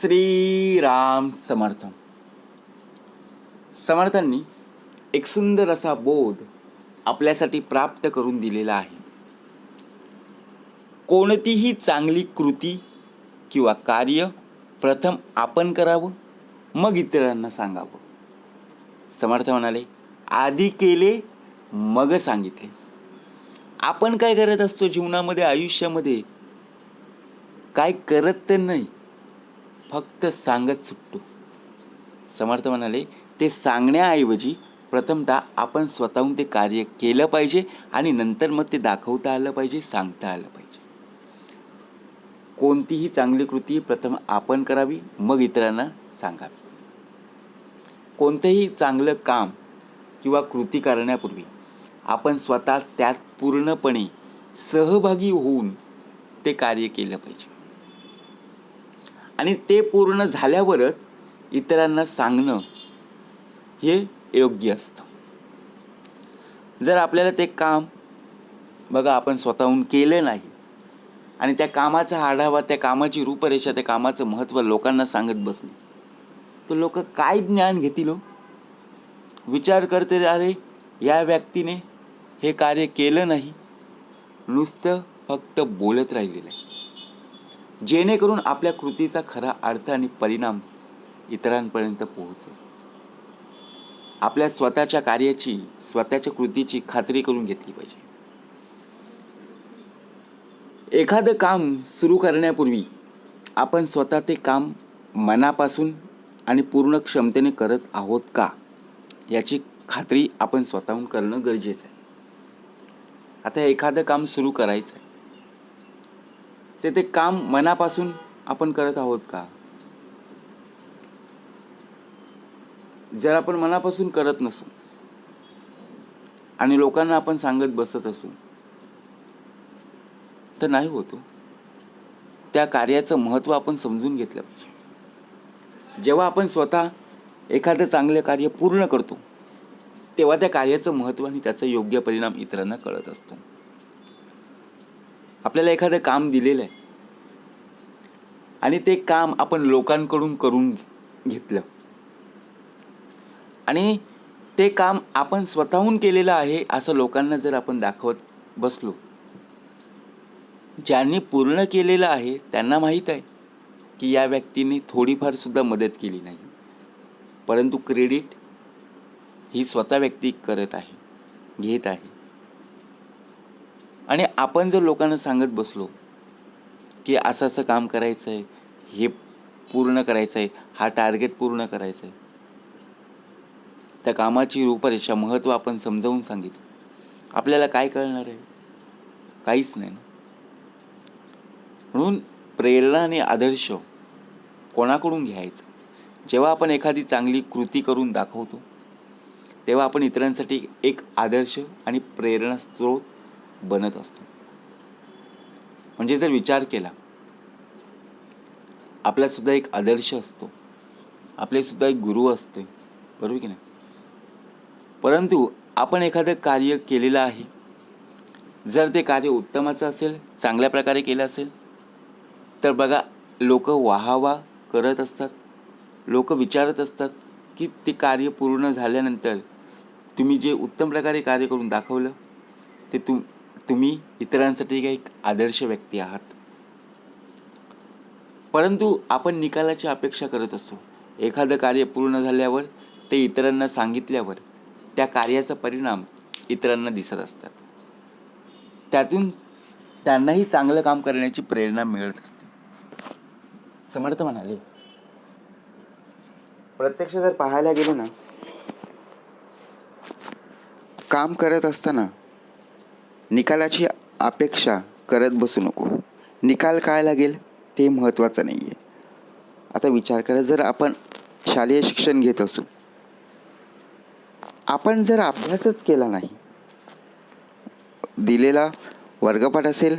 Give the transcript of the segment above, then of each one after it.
श्रीराम समर्थ समर्थांनी एक सुंदर असा बोध आपल्यासाठी प्राप्त करून दिलेला आहे. कोणतीही चांगली कृती किंवा कार्य प्रथम आपण करावं मग इतरांना सांगावं. समर्थ म्हणाले आधी केले मग सांगितले. आपण काय करत असतो जीवनामध्ये आयुष्यामध्ये? काय करत तर नाही. फक्त सांगत सुटतो. समर्थ म्हणाले ते सांगण्याऐवजी प्रथमतः आपण स्वतःहून ते कार्य केलं पाहिजे आणि नंतर मग ते दाखवता आलं पाहिजे सांगता आलं पाहिजे. कोणतीही चांगली कृती प्रथम आपण करावी मग इतरांना सांगावी. कोणतंही चांगलं काम किंवा कृती करण्यापूर्वी आपण स्वतः त्यात पूर्णपणे सहभागी होऊन ते कार्य केलं पाहिजे. आणि ते पूर्ण झाल्यावरच इतरांना सांगणं हे योग्य असतं. जर आपल्याला ते काम बघा आपण स्वतःहून केलं नाही आणि त्या कामाचा आढावा त्या कामाची रूपरेषा त्या कामाचं महत्त्व लोकांना सांगत बसलो तर लोक काय ज्ञान घेतील हो? विचार करते अरे या व्यक्तीने हे कार्य केलं नाही. नुसतं फक्त बोलत राहिलेलं आहे. जेणेकरून आपल्या कृतीचा खरा अर्थ आणि परिणाम इतरांपर्यंत पोहोचेल. आपल्या स्वतःच्या कार्याची स्वतःच्या कृतीची खात्री करून घेतली पाहिजे. एखादं काम सुरू करण्यापूर्वी आपण स्वतः ते काम मनापासून आणि पूर्ण क्षमतेने करत आहोत का? याची खात्री आपण स्वतःहून करणं गरजेचं आहे. आता एखादं काम सुरू करायचं आहे ते ते काम मनापासून आपण करत आहोत का? जर आपण मनापासून करत नसू आणि लोकांना आपण सांगत बसत असू तर नाही होतो हो. त्या कार्याचं महत्त्व आपण समजून घेतलं पाहिजे. जेव्हा आपण स्वतः एखादं चांगलं कार्य पूर्ण करतो तेव्हा त्या कार्याचं महत्त्व आणि त्याचा योग्य परिणाम इतरांना कळत असतो. आपल्याला एखादं काम दिलेलं आहे. आणि ते काम आपण लोकांकडून करून घेतलं. आणि ते काम आपण स्वतःहून केलेलं आहे असं लोकांना जर आपण दाखवत बसलो. ज्यांनी पूर्ण केलेलं आहे त्यांना माहीत आहे की या व्यक्तीने थोडीफार सुद्धा मदत केली नाही. परंतु क्रेडिट ही स्वतः व्यक्ती करत आहे घेत आहे. आणि आपण जर लोकांना सांगत बसलो की असं असं काम करायचं आहे हे पूर्ण करायचं आहे हा टार्गेट पूर्ण करायचा आहे त्या कामाची रूपरेषा महत्त्व आपण समजावून सांगितलं. आपल्याला काय कळणार आहे? काहीच नाही ना. म्हणून प्रेरणा आणि आदर्श कोणाकडून घ्यायचं? जेव्हा आपण एखादी चांगली कृती करून दाखवतो तेव्हा आपण इतरांसाठी एक आदर्श आणि प्रेरणा स्रोत बनत असतो. म्हणजे जर विचार केला आपला सुद्धा एक आदर्श असतो. आपले सुद्धा एक गुरु असते. बरोबर की नाही? परंतु आपण एखादं कार्य केलेलं आहे. जर ते कार्य उत्तमाचं असेल चांगल्या प्रकारे केलं असेल तर बघा लोक वाहावा करत असतात. लोक विचारत असतात की ते कार्य पूर्ण झाल्यानंतर तुम्ही जे उत्तम प्रकारे कार्य करून दाखवलं ते तुम तुम्ही इतरांसाठी एक आदर्श व्यक्ती आहात. परंतु आपण निकालाची अपेक्षा करत असतो. एखादं कार्य पूर्ण झाल्यावर ते इतरांना सांगितल्यावर त्या कार्याचा परिणाम इतरांना दिसत असतात. त्यातून त्यांनाही चांगलं काम करण्याची प्रेरणा मिळत असते. समर्थ म्हणाले. प्रत्यक्ष जर पाहायला गेलो ना काम करत असताना निकालाची अपेक्षा करत बसू नको. निकाल काय लागेल ते महत्त्वाचं नाही आहे आता विचार करा जर आपण शालेय शिक्षण घेत असू आपण जर अभ्यासच केला नाही दिलेला वर्गपाठ असेल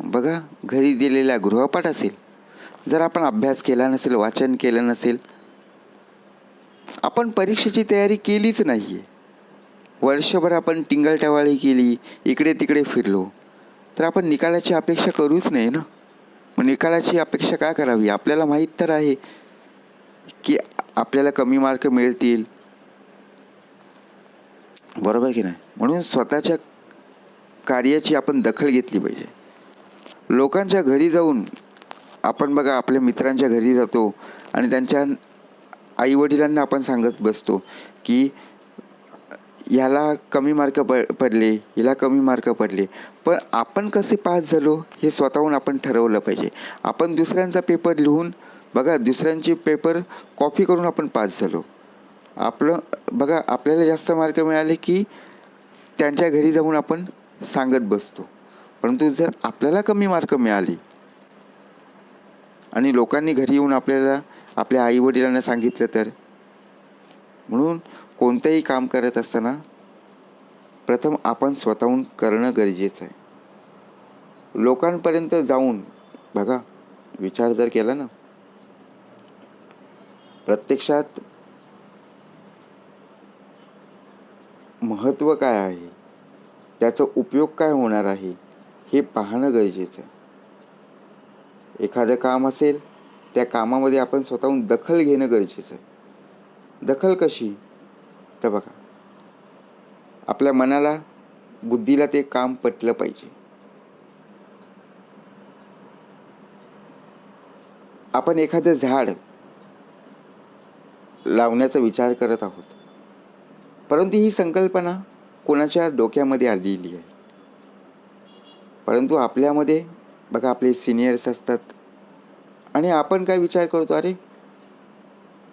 बघा घरी दिलेला गृहपाठ असेल जर आपण अभ्यास केला नसेल वाचन केलं नसेल आपण परीक्षेची तयारी केलीच नाही आहे वर्षभर आपण टिंगलटवाळी केली इकडे तिकडे फिरलो. तर आपण निकालाची अपेक्षा करूच नाही ना? मग निकालाची अपेक्षा का करावी? आपल्याला माहीत तर आहे की आपल्याला कमी मार्क मिळतील. बरोबर की नाही? म्हणून स्वतःच्या कार्याची आपण दखल घेतली पाहिजे. लोकांच्या घरी जाऊन आपण बघा आपल्या मित्रांच्या घरी जातो आणि त्यांच्या आईवडिलांना आपण सांगत बसतो की ह्याला कमी मार्क प पडले हिला कमी मार्क पडले. पण आपण कसे पास झालो हे स्वतःहून आपण ठरवलं पाहिजे. आपण दुसऱ्यांचा पेपर लिहून बघा दुसऱ्यांचे पेपर कॉपी करून आपण पास झालो. आपलं बघा आपल्याला जास्त मार्क मिळाले की त्यांच्या घरी जाऊन आपण सांगत बसतो. परंतु जर आपल्याला कमी मार्क मिळाले आणि लोकांनी घरी येऊन आपल्याला आपल्या आईवडिलांना सांगितलं तर म्हणून कोणतंही काम करत असताना प्रथम आपण स्वतःहून करणं गरजेचं आहे. लोकांपर्यंत जाऊन बघा विचार जर केला ना प्रत्यक्षात महत्त्व काय आहे? त्याचा उपयोग काय होणार आहे? हे पाहणं गरजेचं आहे. एखादं काम असेल त्या कामामध्ये आपण स्वतःहून दखल घेणं गरजेचं आहे. दखल कशी? तर बघा आपल्या मनाला बुद्धीला ते काम पटलं पाहिजे. आपण एखादं झाड लावण्याचा विचार करत आहोत. परंतु ही संकल्पना कोणाच्या डोक्यामध्ये आलेली आहे? परंतु आपल्यामध्ये बघा आपले सिनियर्स असतात. आणि आपण काय विचार करतो? अरे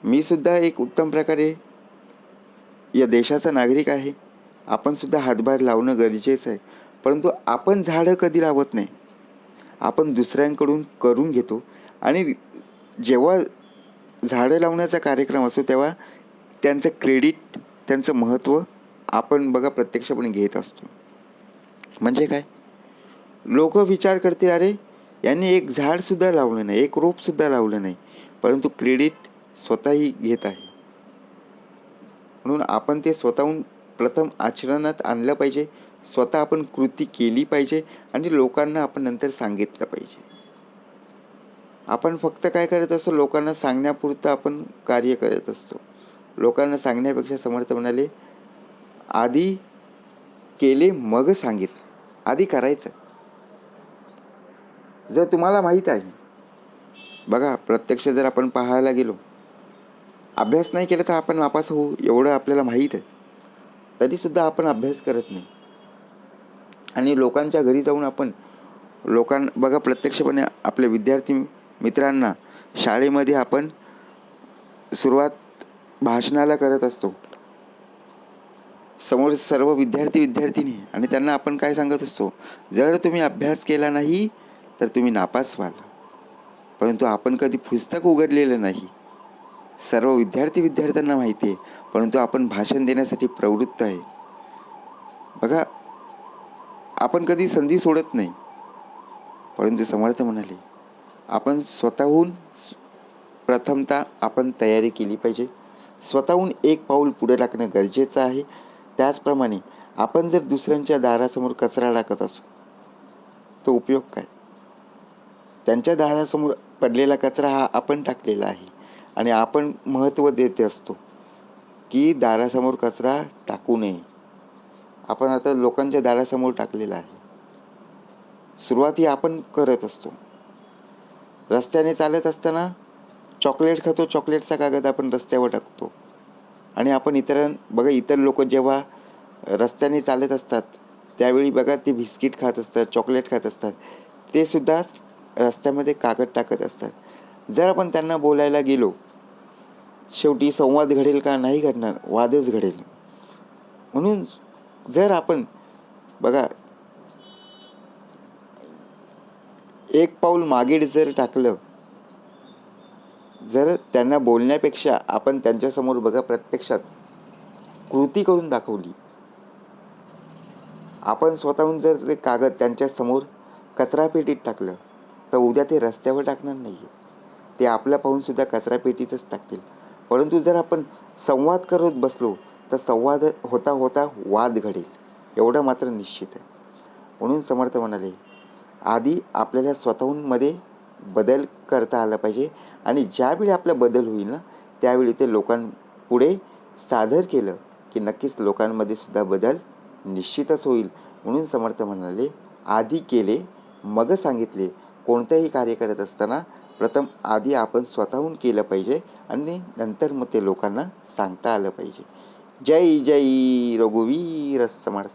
मी सुद्धा एक उत्तम प्रकारे या देशाचा नागरिक आहे. आपण सुद्धा हातभार लावणं गरजेचं आहे. परंतु आपण झाडं कधी लावत नाही. आपण दुसऱ्यांकडून करून घेतो. आणि जेव्हा झाडं लावण्याचा कार्यक्रम असतो तेव्हा त्यांचं क्रेडिट त्यांचं महत्त्व आपण बघा प्रत्यक्षपणे घेत असतो. म्हणजे काय? लोक विचार करतील अरे यांनी एक झाडसुद्धा लावलं नाही एक रोपसुद्धा लावलं नाही. परंतु क्रेडिट स्वतःही घेत आहे. म्हणून आपण ते स्वतःहून प्रथम आचरणात आणलं पाहिजे. स्वतः आपण कृती केली पाहिजे आणि लोकांना आपण नंतर सांगितलं पाहिजे. आपण फक्त काय करत असतो? लोकांना सांगण्यापुरतं आपण कार्य करत असतो. लोकांना सांगण्यापेक्षा समर्थ म्हणाले आधी केले मग सांगितलं. आधी करायचं. जर तुम्हाला माहीत आहे. बघा प्रत्यक्ष जर आपण पाहायला गेलो अभ्यास नाही केला तर आपण नापास होऊ एवढं आपल्याला माहीत आहे. तरीसुद्धा आपण अभ्यास करत नाही. आणि लोकांच्या घरी जाऊन आपण लोकां बघा प्रत्यक्षपणे आपल्या विद्यार्थी मित्रांना शाळेमध्ये आपण सुरुवात भाषणाला करत असतो. समोर सर्व विद्यार्थी विद्यार्थिनी आणि त्यांना आपण काय सांगत असतो? जर तुम्ही अभ्यास केला नाही तर तुम्ही नापास व्हाल. परंतु आपण कधी पुस्तक उघडलेलं नाही. सर्व विद्यार्थी विद्यार्थ्यांना माहिती आहे परंतु आपण भाषण देण्यासाठी प्रवृत्त आहे. बघा आपण कधी संधी सोडत नाही. परंतु समर्थ म्हणाले आपण स्वतःहून प्रथमतः आपण तयारी केली पाहिजे. स्वतःहून एक पाऊल पुढे टाकणं गरजेचं आहे. त्याचप्रमाणे आपण जर दुसऱ्यांच्या दारासमोर कचरा टाकत असू तो उपयोग काय? त्यांच्या दारासमोर पडलेला कचरा हा आपण टाकलेला आहे. आणि आपण महत्त्व देत असतो की दारासमोर कचरा टाकू नये. आपण आता लोकांच्या दारासमोर टाकलेला आहे. सुरुवाती आपण करत असतो. रस्त्याने चालत असताना चॉकलेट खातो चॉकलेटचा कागद आपण रस्त्यावर टाकतो. आणि आपण इतर बघा इतर लोक जेव्हा रस्त्याने चालत असतात त्यावेळी बघा ते बिस्किट खात असतात चॉकलेट खात असतात ते सुद्धा रस्त्यामध्ये कागद टाकत असतात. जर आपण त्यांना बोलायला गेलो शेवटी संवाद घडेल का? नाही घडणार. वादच घडेल. म्हणून जर आपण बघा एक पाऊल मागे जर टाकलं जर त्यांना बोलण्यापेक्षा आपण त्यांच्यासमोर बघा प्रत्यक्षात कृती करून दाखवली. आपण स्वतःहून जर ते कागद त्यांच्यासमोर कचरापेटीत टाकलं तर उद्या ते रस्त्यावर टाकणार नाही आहे ते आपल्या पाहूनसुद्धा कचरापेटीतच टाकतील. परंतु जर आपण संवाद करत बसलो तर संवाद होता होता वाद घडेल. एवढं मात्र निश्चित आहे. म्हणून समर्थ म्हणाले आधी आपल्याला स्वतःहूनमध्ये बदल करता आला पाहिजे आणि ज्यावेळी आपला बदल होईल ना त्यावेळी ते लोकांपुढे सादर केलं की नक्कीच लोकांमध्ये सुद्धा बदल निश्चितच होईल. म्हणून समर्थ म्हणाले आधी केले मग सांगितले. कोणतंही कार्य करत असताना प्रथम आधी आपण स्वतःहून केलं पाहिजे आणि नंतर मग ते लोकांना सांगता आलं पाहिजे. जय जय रघुवीर समर्थ.